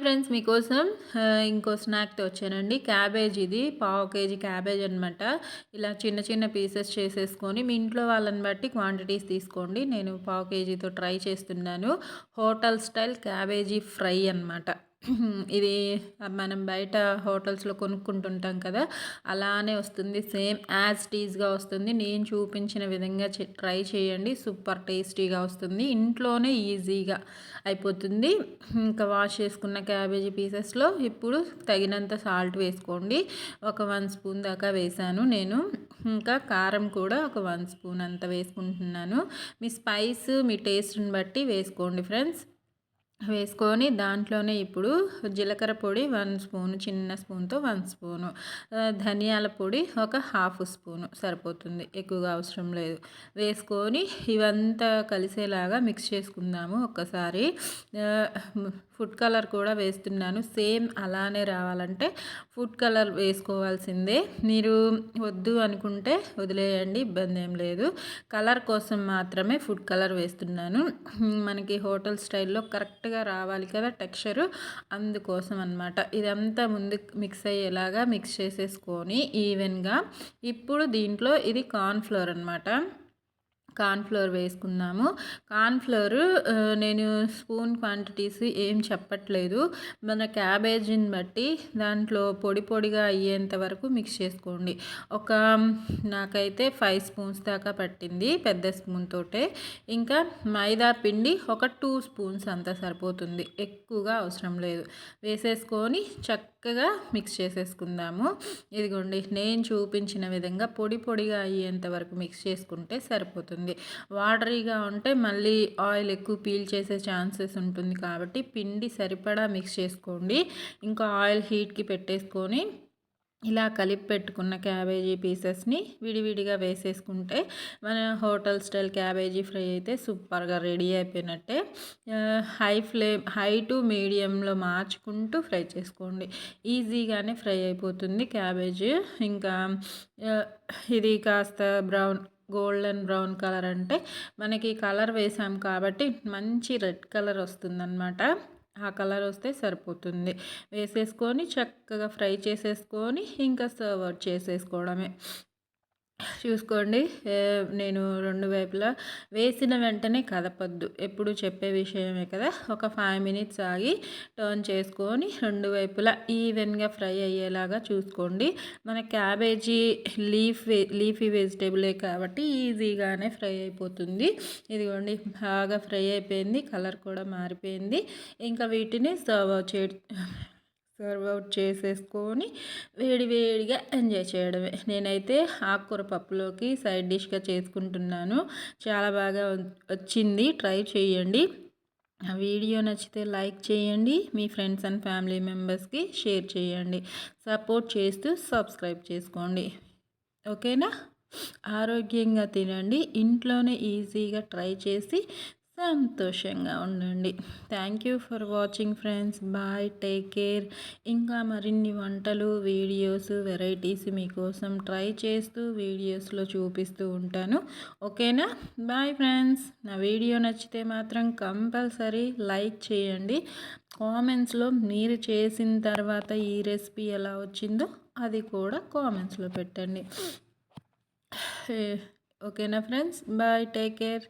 Friends మీకోసం ఇంకో స్నాక్తో వచ్చానండి క్యాబేజ్ ఇది పావు కేజీ క్యాబేజ్ అనమాట ఇలా చిన్న చిన్న పీసెస్ చేసేసుకొని మీ ఇంట్లో వాళ్ళని బట్టి క్వాంటిటీస్ తీసుకోండి. నేను పావు కేజీతో ట్రై చేస్తున్నాను. హోటల్ స్టైల్ క్యాబేజీ ఫ్రై అనమాట ఇది మనం బయట హోటల్స్లో కొనుక్కుంటుంటాం కదా అలానే వస్తుంది. సేమ్ యాజ్ టీజ్గా వస్తుంది. నేను చూపించిన విధంగా ట్రై చేయండి. సూపర్ టేస్టీగా వస్తుంది. ఇంట్లోనే ఈజీగా అయిపోతుంది. ఇంకా వాష్ చేసుకున్న క్యాబేజీ పీసెస్లో ఇప్పుడు తగినంత సాల్ట్ వేసుకోండి. ఒక వన్ స్పూన్ దాకా వేసాను నేను. ఇంకా కారం కూడా ఒక వన్ స్పూన్ అంత వేసుకుంటున్నాను. మీ స్పైస్ మీ టేస్ట్ని బట్టి వేసుకోండి ఫ్రెండ్స్. వేసుకొని దాంట్లోనే ఇప్పుడు జీలకర్ర పొడి వన్ స్పూను చిన్న స్పూన్తో వన్ స్పూను. ధనియాల పొడి ఒక హాఫ్ స్పూను సరిపోతుంది ఎక్కువగా అవసరం లేదు. వేసుకొని ఇవంతా కలిసేలాగా మిక్స్ చేసుకుందాము ఒక్కసారి ఫుడ్ కలర్ కూడా వేస్తున్నాను. సేమ్ అలానే రావాలంటే ఫుడ్ కలర్ వేసుకోవాల్సిందే. మీరు వద్దు అనుకుంటే వదిలేయండి ఇబ్బంది ఏం లేదు. కలర్ కోసం మాత్రమే ఫుడ్ కలర్ వేస్తున్నాను. మనకి హోటల్ స్టైల్లో కరెక్ట్గా రావాలి కదా టెక్స్చరు అందుకోసం అనమాట ఇదంతా ముందు మిక్స్ అయ్యేలాగా మిక్స్ చేసేసుకొని ఈవెన్గా ఇప్పుడు దీంట్లో ఇది కార్న్ఫ్లోర్ అనమాట కార్న్ఫ్లోర్ వేసుకున్నాము. కార్న్ఫ్లోర్ నేను స్పూన్ క్వాంటిటీస్ ఏం చెప్పట్లేదు. మన క్యాబేజీని బట్టి దాంట్లో పొడి పొడిగా అయ్యేంత వరకు మిక్స్ చేసుకోండి. ఒక నాకైతే ఫైవ్ స్పూన్స్ దాకా పట్టింది పెద్ద స్పూన్ తోటే. ఇంకా మైదా పిండి ఒక టూ స్పూన్స్ అంతా సరిపోతుంది. ఎక్కువగా అవసరం లేదు. వేసేసుకొని చక్క చక్కగా మిక్స్ చేసేసుకుందాము. ఇదిగోండి నేను చూపించిన విధంగా పొడి పొడిగా అయ్యేంత వరకు మిక్స్ చేసుకుంటే సరిపోతుంది. వాటరీగా ఉంటే మళ్ళీ ఆయిల్ ఎక్కువ పీల్ చేసే ఛాన్సెస్ ఉంటుంది కాబట్టి పిండి సరిపడా మిక్స్ చేసుకోండి. ఇంకా ఆయిల్ హీట్కి పెట్టేసుకొని ఇలా కలిపి పెట్టుకున్న క్యాబేజీ పీసెస్ని విడివిడిగా వేసేసుకుంటే మన హోటల్ స్టైల్ క్యాబేజీ ఫ్రై అయితే సూపర్గా రెడీ అయిపోయినట్టే. హై ఫ్లేమ్ హై టు మీడియంలో మార్చుకుంటూ ఫ్రై చేసుకోండి. ఈజీగానే ఫ్రై అయిపోతుంది క్యాబేజీ. ఇంకా ఇది కాస్త బ్రౌన్ గోల్డెన్ బ్రౌన్ కలర్ అంటే మనకి కలర్ వేసాం కాబట్టి మంచి రెడ్ కలర్ వస్తుందన్నమాట. ఆ కలర్ వస్తే సరిపోతుంది. వేసేసుకొని చక్కగా ఫ్రై చేసేసుకొని ఇంకా సర్వ్ చేసేసుకోవడమే. చూసుకోండి. నేను రెండు వైపులా వేసిన వెంటనే కదపద్దు. ఎప్పుడు చెప్పే విషయమే కదా. ఒక ఫైవ్ మినిట్స్ ఆగి టర్న్ చేసుకొని రెండు వైపులా ఈవెన్గా ఫ్రై అయ్యేలాగా చూసుకోండి. మన క్యాబేజీ లీఫ్ లీఫీ వెజిటేబులే కాబట్టి ఈజీగానే ఫ్రై అయిపోతుంది. ఇదిగోండి బాగా ఫ్రై అయిపోయింది. కలర్ కూడా మారిపోయింది. ఇంకా వీటిని సర్వ్ చే సర్వ్ అవుట్ చేసేసుకొని వేడి వేడిగా ఎంజాయ్ చేయడమే. నేనైతే ఆకుకూర పప్పులోకి సైడ్ డిష్గా చేసుకుంటున్నాను. చాలా బాగా వచ్చింది. ట్రై చేయండి. ఆ వీడియో నచ్చితే లైక్ చేయండి. మీ ఫ్రెండ్స్ అండ్ ఫ్యామిలీ మెంబర్స్కి షేర్ చేయండి. సపోర్ట్ చేస్తూ సబ్స్క్రైబ్ చేసుకోండి. ఓకేనా? ఆరోగ్యంగా తినండి. ఇంట్లోనే ఈజీగా ట్రై చేసి సంతోషంగా ఉండండి. Thank you for watching friends bye take care ఇంకా మరిన్ని వంటలు వీడియోస్ వెరైటీస్ మీకోసం ట్రై చేస్తూ వీడియోస్లో చూపిస్తూ ఉంటాను. ఓకేనా? బాయ్ ఫ్రెండ్స్ నా వీడియో నచ్చితే మాత్రం కంపల్సరీ లైక్ చేయండి. కామెంట్స్లో మీరు చేసిన తర్వాత ఈ రెసిపీ ఎలా వచ్చిందో అది కూడా కామెంట్స్లో పెట్టండి. ఓకేనా ఫ్రెండ్స్ బాయ్ టేక్ కేర్